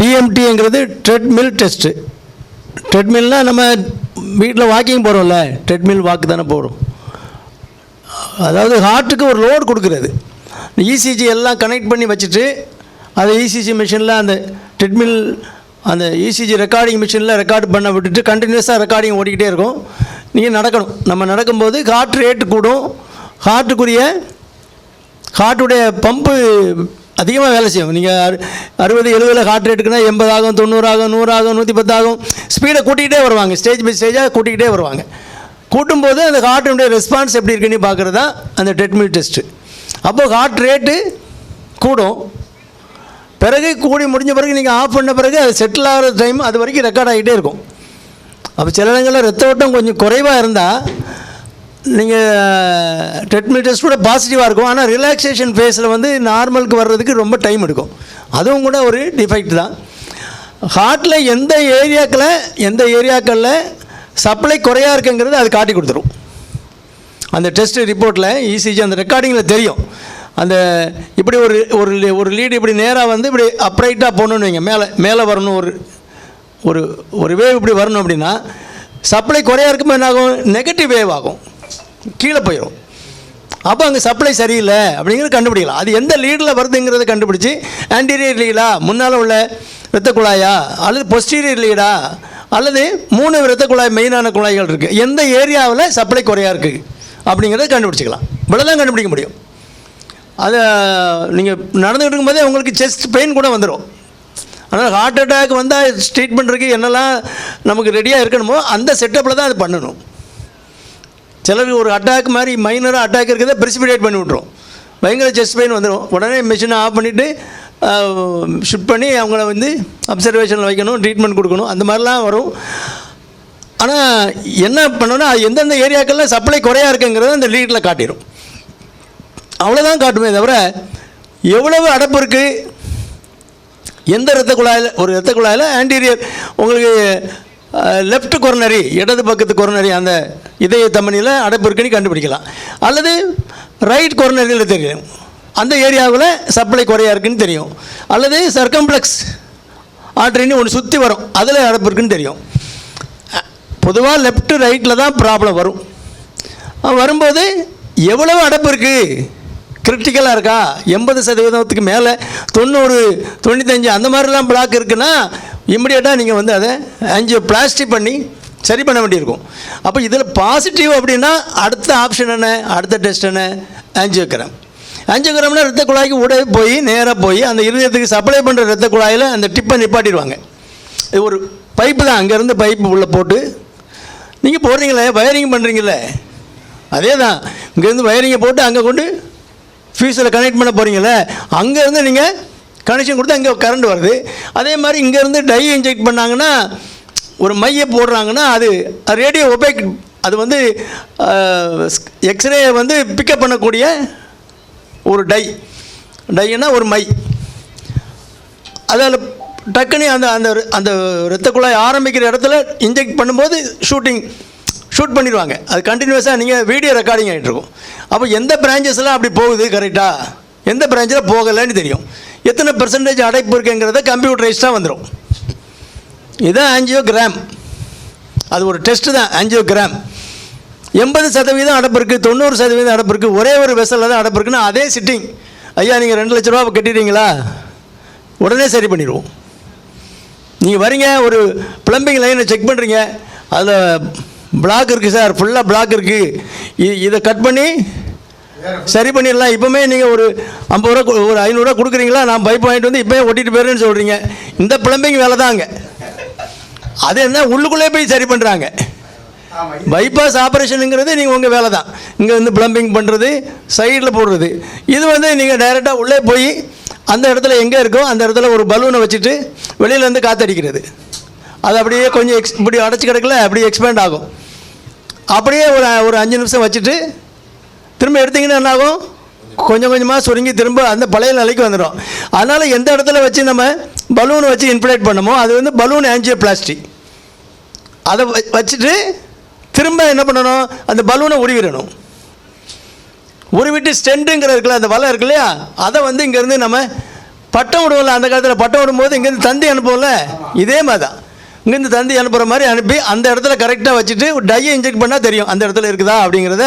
டிஎம்டிங்கிறது treadmill test ட்ரெட்மில்னால் நம்ம வீட்டில் walking போகிறோம்ல treadmill வாக்கு தானே போகிறோம் அதாவது ஹார்ட்டுக்கு ஒரு லோடு கொடுக்குறது. இசிஜி எல்லாம் கனெக்ட் பண்ணி வச்சுட்டு அதை இசிஜி மிஷினில் அந்த ட்ரெட்மில் அந்த இசிஜி ரெக்கார்டிங் மிஷினில் ரெக்கார்டு பண்ண விட்டுட்டு கண்டினியூஸாக ரெக்கார்டிங் ஓடிக்கிட்டே இருக்கும். நீங்கள் நடக்கணும். நம்ம நடக்கும்போது ஹார்ட் ரேட்டு கூடும். ஹார்ட்டுக்குரிய ஹார்ட்டுடைய பம்பு அதிகமாக வேலை செய்யும். நீங்கள் அறு அறுபது எழுபதில் ஹார்ட் ரேட்டுக்குன்னா எண்பது ஆகும் தொண்ணூறு ஆகும் நூறு ஆகும் நூற்றி பத்தாகும் ஸ்பீடை கூட்டிகிட்டே வருவாங்க. ஸ்டேஜ் பை ஸ்டேஜாக கூட்டிக்கிட்டே வருவாங்க. கூட்டும்போது அந்த ஹார்ட்டுடைய ரெஸ்பான்ஸ் எப்படி இருக்குன்னு பார்க்குறது தான் அந்த ட்ரெட்மில் டெஸ்ட்டு அப்போது ஹார்ட் ரேட்டு கூடும். பிறகு கூடி முடிஞ்ச பிறகு நீங்கள் ஆஃப் பண்ண பிறகு அது செட்டில் ஆகிற டைம் அது வரைக்கும் ரெக்கார்ட் ஆகிட்டே இருக்கும். அப்போ சில இடங்களில் ரத்த ஓட்டம் கொஞ்சம் குறைவாக இருந்தால் நீங்கள் ட்ரெட்மில் டெஸ்ட் கூட பாசிட்டிவாக இருக்கும். ஆனால் ரிலாக்ஸேஷன் ஃபேஸில் வந்து நார்மலுக்கு வர்றதுக்கு ரொம்ப டைம் எடுக்கும். அதுவும் கூட ஒரு டிஃபெக்ட் தான். ஹார்ட்டில் எந்த ஏரியாக்களில் எந்த ஏரியாக்களில் சப்ளை குறையாக இருக்குங்கிறது அது காட்டி கொடுத்துரும். அந்த டெஸ்ட் ரிப்போர்ட்டில் இசிஜி அந்த ரெக்கார்டிங்கில் தெரியும். அந்த இப்படி ஒரு ஒரு ஒரு லீடு இப்படி நேராக வந்து இப்படி அப்ரைட்டாக போகணுன்னு வைங்க. மேலே மேலே வரணும் ஒரு ஒரு ஒரு வேவ் இப்படி வரணும் அப்படின்னா சப்ளை குறையாக இருக்கும்போது என்ன ஆகும் நெகட்டிவ் வேவ் ஆகும். கீழே போயிடும் அப்போ அங்கே சப்ளை சரியில்லை அப்படிங்கிறது கண்டுபிடிக்கலாம். அது எந்த லீடில் வருதுங்கிறத கண்டுபிடிச்சி ஆன்டீரியர் லீடா முன்னால் உள்ள இரத்த குழாயா அல்லது பொஸ்டீரியர் லீடா அல்லது மூணு இரத்த குழாய் மெயினான குழாய்கள் இருக்குது எந்த ஏரியாவில் சப்ளை குறையாக இருக்குது அப்படிங்கிறத கண்டுபிடிச்சிக்கலாம். இவ்வளோதான் கண்டுபிடிக்க முடியும். அதை நீங்கள் நடந்துகிட்டு இருக்கும்போதே உங்களுக்கு செஸ்ட் பெயின் கூட வந்துடும் ஆனால் ஹார்ட் அட்டாக் வந்தால் ட்ரீட்மெண்ட்டுக்கு என்னெல்லாம் நமக்கு ரெடியாக இருக்கணுமோ அந்த செட்டப்பில் தான் அது பண்ணணும். சிலருக்கு ஒரு அட்டாக் மாதிரி மைனராக அட்டாக் இருக்கிறத ப்ரிசிபிடேட் பண்ணி விட்ரும் பயங்கர செஸ்ட் பெயின் வந்துடும் உடனே மிஷினை ஆஃப் பண்ணிவிட்டு ஷிஃப்ட் பண்ணி அவங்கள வந்து அப்சர்வேஷனில் வைக்கணும் ட்ரீட்மெண்ட் கொடுக்கணும். அந்த மாதிரிலாம் வரும். ஆனால் என்ன பண்ணணும்னா அது எந்தெந்த ஏரியாக்களில் சப்ளை குறையா இருக்குங்கிறத அந்த லீடில் காட்டிடும் அவ்வளோதான் காட்டுமே தவிர எவ்வளவு அடப்பு இருக்குது எந்த இரத்த குழாயில் ஒரு இரத்த குழாயில் ஆன்டீரியர் உங்களுக்கு லெஃப்ட் கொரோனரி இடது பக்கத்து கொரோனரி அந்த இதய தமனியில் அடைப்பு கண்டுபிடிக்கலாம். அல்லது ரைட் கொரோனரியில் தெரியும். அந்த ஏரியாவில் சப்ளை குறையா இருக்குன்னு தெரியும். அல்லது சர்க்கம்ப்ளெக்ஸ் ஆர்டரின்னு ஒன்று சுற்றி வரும். அதில் அடைப்பு இருக்குன்னு தெரியும். பொதுவாக லெஃப்ட்டு ரைட்டில் தான் ப்ராப்ளம் வரும். வரும்போது எவ்வளவு அடைப்பு இருக்குது கிரிட்டிக்கலாக இருக்கா? எண்பது சதவீதத்துக்கு மேலே? தொண்ணூறு தொண்ணூத்தஞ்சு அந்த மாதிரிலாம் பிளாக் இருக்குன்னா இம்மிடியேட்டாக நீங்கள் வந்து அதை அஞ்சு பிளாஸ்டிக் பண்ணி சரி பண்ண வேண்டியிருக்கும். அப்போ இதில் பாசிட்டிவ் அப்படின்னா அடுத்த ஆப்ஷன் என்ன? அடுத்த டெஸ்ட் என்ன? ஆஞ்சியோகிராம் ஆஞ்சியோகிராம்னா ரத்த குழாய்க்கு உடைய போய் நேராக போய் அந்த இருதயத்துக்கு சப்ளை பண்ணுற ரத்த குழாயில் அந்த டிப்பை நிப்பாட்டிடுவாங்க. இது ஒரு பைப்பு தான். அங்கேருந்து பைப்பு உள்ளே போட்டு நீங்கள் போடுறீங்களே வயரிங் பண்ணுறீங்களே அதே தான் இங்கேருந்து வயரிங்கை போட்டு அங்கே கொண்டு ஃபியூஸில் கனெக்ட் பண்ண போகிறீங்களே அங்கேருந்து நீங்கள் கனெக்ஷன் கொடுத்து அங்கே கரண்ட் வருது. அதே மாதிரி இங்கேருந்து டை இன்ஜெக்ட் பண்ணாங்கன்னா ஒரு மையை போடுறாங்கன்னா அது ரேடியோ ஒபேக் அது வந்து எக்ஸ்ரே வந்து பிக்கப் பண்ணக்கூடிய ஒரு டை. டைன்னா ஒரு மை. அதில் டக்குன்னு அந்த அந்த அந்த ரத்தக்குழாய் குழாய் ஆரம்பிக்கிற இடத்துல இன்ஜெக்ட் பண்ணும்போது ஷூட்டிங் ஷூட் பண்ணிடுவாங்க. அது கண்டினியூஸாக நீங்கள் வீடியோ ரெக்கார்டிங் ஆகிட்டுருக்கும் அப்போ எந்த பிரான்ச்சஸ்லாம் அப்படி போகுது? கரெக்டாக எந்த பிரான்ச்சில் போகலைன்னு தெரியும். எத்தனை பெர்சன்டேஜ் அடைப்பு இருக்குங்கிறத கம்ப்யூட்டரைஸ்டாக வந்துடும் இதுதான் ஆஞ்சியோகிராம் அது ஒரு டெஸ்ட்டு தான் ஆஞ்சியோகிராம் எண்பது சதவீதம் அடப்பு இருக்குது தொண்ணூறு சதவீதம் அடப்பு இருக்குது ஒரே ஒரு வெசலில் தான் அடப்பிருக்குன்னா அதே சிட்டிங் ஐயா நீங்கள் ரெண்டு லட்ச ரூபா கட்டிடுறீங்களா உடனே சரி பண்ணிடுவோம். நீங்கள் வரீங்க ஒரு ப்ளம்பிங் லைனை செக் பண்ணுறீங்க அதில் பிளாக் இருக்குது சார் ஃபுல்லாக பிளாக் இருக்குது இதை கட் பண்ணி சரி பண்ணிடலாம். இப்போமே நீங்கள் ஒரு ஐம்பது ரூபா ஒரு ஐநூறுரூவா கொடுக்குறீங்களா? நான் பைப் வாங்கிட்டு வந்து இப்போயே ஒட்டிட்டு போயிடுறேன்னு சொல்கிறீங்க இந்த ப்ளம்பிங் வேலை தான் அங்கே. அது என்ன உள்ளுக்குள்ளே போய் சரி பண்ணுறாங்க பைபாஸ் ஆப்ரேஷனுங்கிறது நீங்கள் உங்கள் வேலை தான். இங்கே வந்து ப்ளம்பிங் பண்ணுறது சைடில் போடுறது. இது வந்து நீங்கள் டைரெக்டாக உள்ளே போய் அந்த இடத்துல எங்கே இருக்கோ அந்த இடத்துல ஒரு பலூனை வச்சுட்டு வெளியிலேருந்து காற்றடிக்கிறது அது அப்படியே கொஞ்சம் எக்ஸ் இப்படி அடைச்சி கிடக்கல அப்படியே எக்ஸ்பேண்ட் ஆகும். அப்படியே ஒரு ஒரு அஞ்சு நிமிஷம் வச்சுட்டு திரும்ப எடுத்தீங்கன்னா என்ன ஆகும்? கொஞ்சம் கொஞ்சமாக சுருங்கி திரும்ப அந்த பழைய நிலைக்கு வந்துடும் அதனால் எந்த இடத்துல வச்சு நம்ம பலூன் வச்சு இன்ஃப்ளேட் பண்ணுமோ அது வந்து பலூன் ஆன்ஜியோ பிளாஸ்டிக் அதை வச்சுட்டு திரும்ப என்ன பண்ணணும்? அந்த பலூனை உருவிடணும். உருவிட்டு ஸ்டெண்டுங்கிற இருக்குல்ல அந்த வலை இருக்கு இல்லையா? அதை வந்து இங்கேருந்து நம்ம பட்டம் விடுவோம்ல அந்த காலத்தில் பட்டம் விடும்போது இங்கேருந்து தந்தி அனுப்புவோம்ல? இதே மாதிரி தான் இங்கேருந்து தந்தி அனுப்புகிற மாதிரி அனுப்பி அந்த இடத்துல கரெக்டாக வச்சுட்டு டையை இன்ஜெக்ட் பண்ணால் தெரியும் அந்த இடத்துல இருக்குதா அப்படிங்கிறத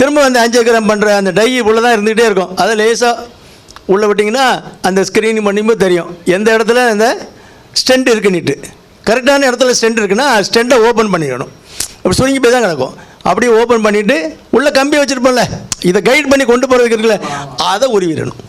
திரும்ப வந்து ஆஞ்சியோகிராம் பண்ணுற அந்த டை உள்ளே தான் இருந்துகிட்டே இருக்கும். அதை லேசாக உள்ளே விட்டிங்கன்னா அந்த ஸ்க்ரீனிங் பண்ணும்போது தெரியும். எந்த இடத்துல? அந்த ஸ்டெண்ட் இருக்குன்னுட்டு கரெக்டான இடத்துல ஸ்டெண்ட் இருக்குன்னா ஸ்டெண்ட்டை ஓப்பன் பண்ணிடணும். அப்படி சுருங்கி போய் தான் கிடக்கும். அப்படியே ஓப்பன் பண்ணிவிட்டு உள்ளே கம்பி வச்சுருப்போம்ல இதை கைட் பண்ணி கொண்டு போகிறதுக்கு இருக்குல்ல அதை உருவிடணும்.